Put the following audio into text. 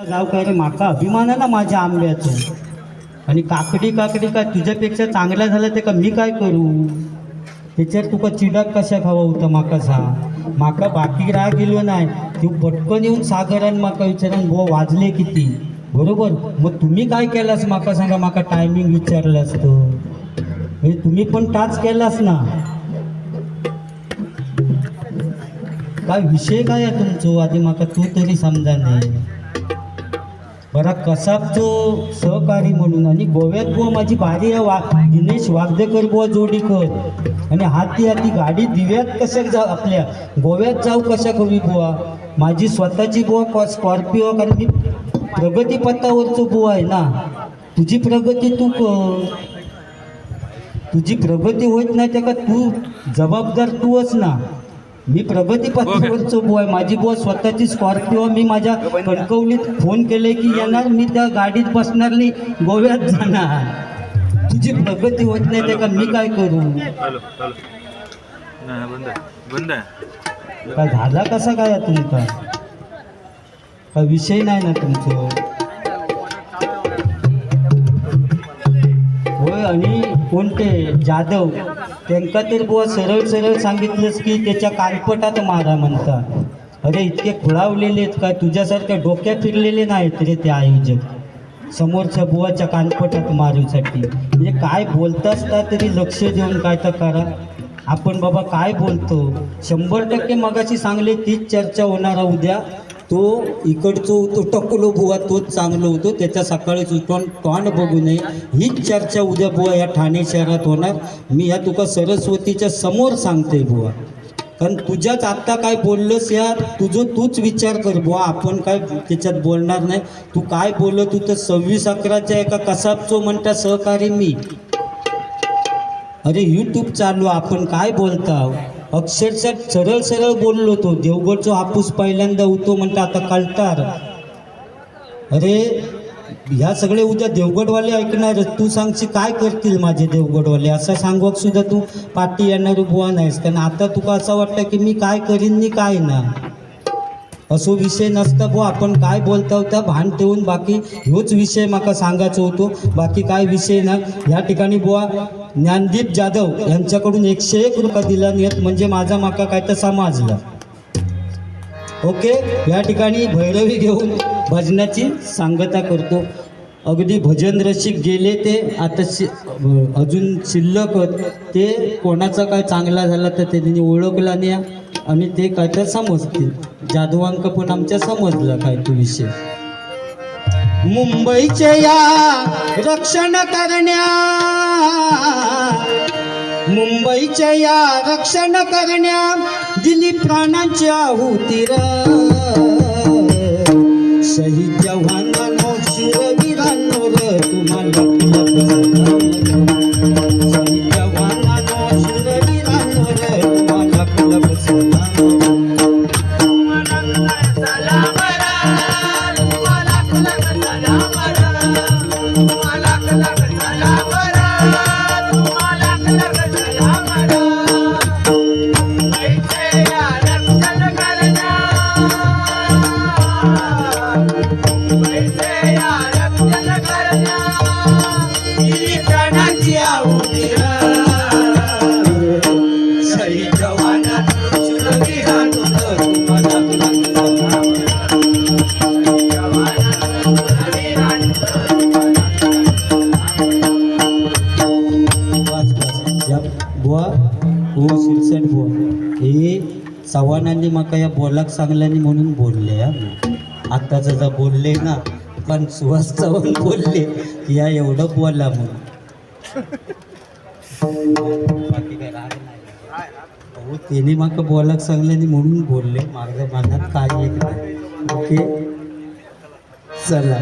गावकरी माका अभिमान आहे ना माझ्या आंब्याचं आणि काकडी काकडी काय तुझ्यापेक्षा चांगला झालं ते का मी काय करू? त्याच्यावर तुका चिडाक कशा खावा होता माका सांग माका बाकी राग गेलो नाही. तू पटकन येऊन सागरान माका विचारान बुवा वाजले किती? बरोबर? मग तुम्ही काय केलास माका सांगा माका टायमिंग विचारलं असतं तुम्ही पण टाच केलास ना. काय विषय काय आहे तुमचो? आधी माका तू तरी समजा नाही. बरा कसाबचो सहकारी म्हणून आणि गोव्यात बुवा माझी भारी आहे वा दिनेश वागदेकर बुवा जोडीकर आणि हाती हाती गाडी दिव्यात कशाक जा आपल्या गोव्यात जाऊ कशा कवी बुवा? माझी स्वतःची बुवा स्कॉर्पिओ कारण मी प्रगतीपथावरचो बुवा आहे ना. तुझी प्रगती तू कर. तुझी प्रगती होत नाही त्या का तू जबाबदार तूच ना. मी प्रगती पथावरचो बुवा आहे. माझी बुवा स्वतःची स्कॉर्पिओ. मी माझ्या कणकवलीत फोन केले की येणार मी त्या गाडीत बसणार नाही गोव्यात जाणार. तुझी प्रगती होत नाही त्या का मी काय करू? काय झाला कसा काय आहे तुमचा? काय विषय नाही ना तुमचं? होय कोणते जाधव त्यांका तर बुवा सरळ सरळ सांगितलंस की त्याच्या कानपटात मारा म्हणतात. अरे इतके खुळावलेले आहेत काय? तुझ्यासारख्या डोक्या फिरलेले नाहीत रे ते आयोजक. समोरच्या बुवाच्या कानपटात मारूसाठी. म्हणजे काय बोलत असता तरी लक्ष देऊन काय तर करा. आपण बाबा काय बोलतो? शंभर टक्के मगाशी सांगले तीच चर्चा होणार उद्या. तो इकडचो तो टकलो बुवा तोच चांगलं होतो. त्याच्या सकाळीच उठून तोंड बघू नये. हीच चर्चा उद्या बुवा या ठाणे शहरात होणार. मी ह्या तुका सरस्वतीच्या समोर सांगते बुवा. कारण तुझ्याच आत्ता काय बोललंस या तुझं तूच विचार कर बुवा. आपण काय त्याच्यात बोलणार नाही. तू काय बोलत तू तर सव्वीस अकराच्या एका कसाबचो म्हणता सहकारी मी. अरे यूट्यूब चालू आपण काय बोलता अक्षरशः सरळ सरळ बोललो तो. देवगडचो हापूस पहिल्यांदा होतो म्हणता आता कळतार अरे ह्या सगळे उद्या देवगडवाले ऐकणार तू सांगशी काय करतील माझे देवगडवाले? असं सांगवक सुद्धा तू पाठी येणार बुवा नाहीस. कारण आता तुका असं वाटतं की मी काय करीन नी काय ना. असो विषय नसता बुवा. आपण काय बोलता होता भान ठेवून बाकी ह्योच विषय माका सांगायचो होतो. बाकी काय विषय ना. ह्या ठिकाणी बुवा ज्ञानदीप जाधव यांच्याकडून एकशे एक रुपया दिला नियत म्हणजे माझा माका काय तर समजला ओके? या ठिकाणी भैरवी घेऊन भजनाची सांगता करतो. अगदी भजन रसिक गेले ते आता शि अजून शिल्लक ते कोणाचा काय चांगला झाला तर त्यांनी ओळखला नाही आणि ते काय तर समजतील. जाधवांक पण आमच्या समजला काय तो विषय. मुंबईचे या रक्षण करण्या या रक्षण करण्या दिली प्राणांची आहुती र. चव्हाणांनी माका या बोलाक सांगल्यानी म्हणून बोलले हा मी. आता जसं बोलले ना पण सुहास चव्हाण बोलले की या एवढं बोला म्हणून बाकी काय राग नाही हो त्याने माका बोलाक सांगल्यानी म्हणून बोलले. माझ्या मनात काय एक नाही. ओके? चला.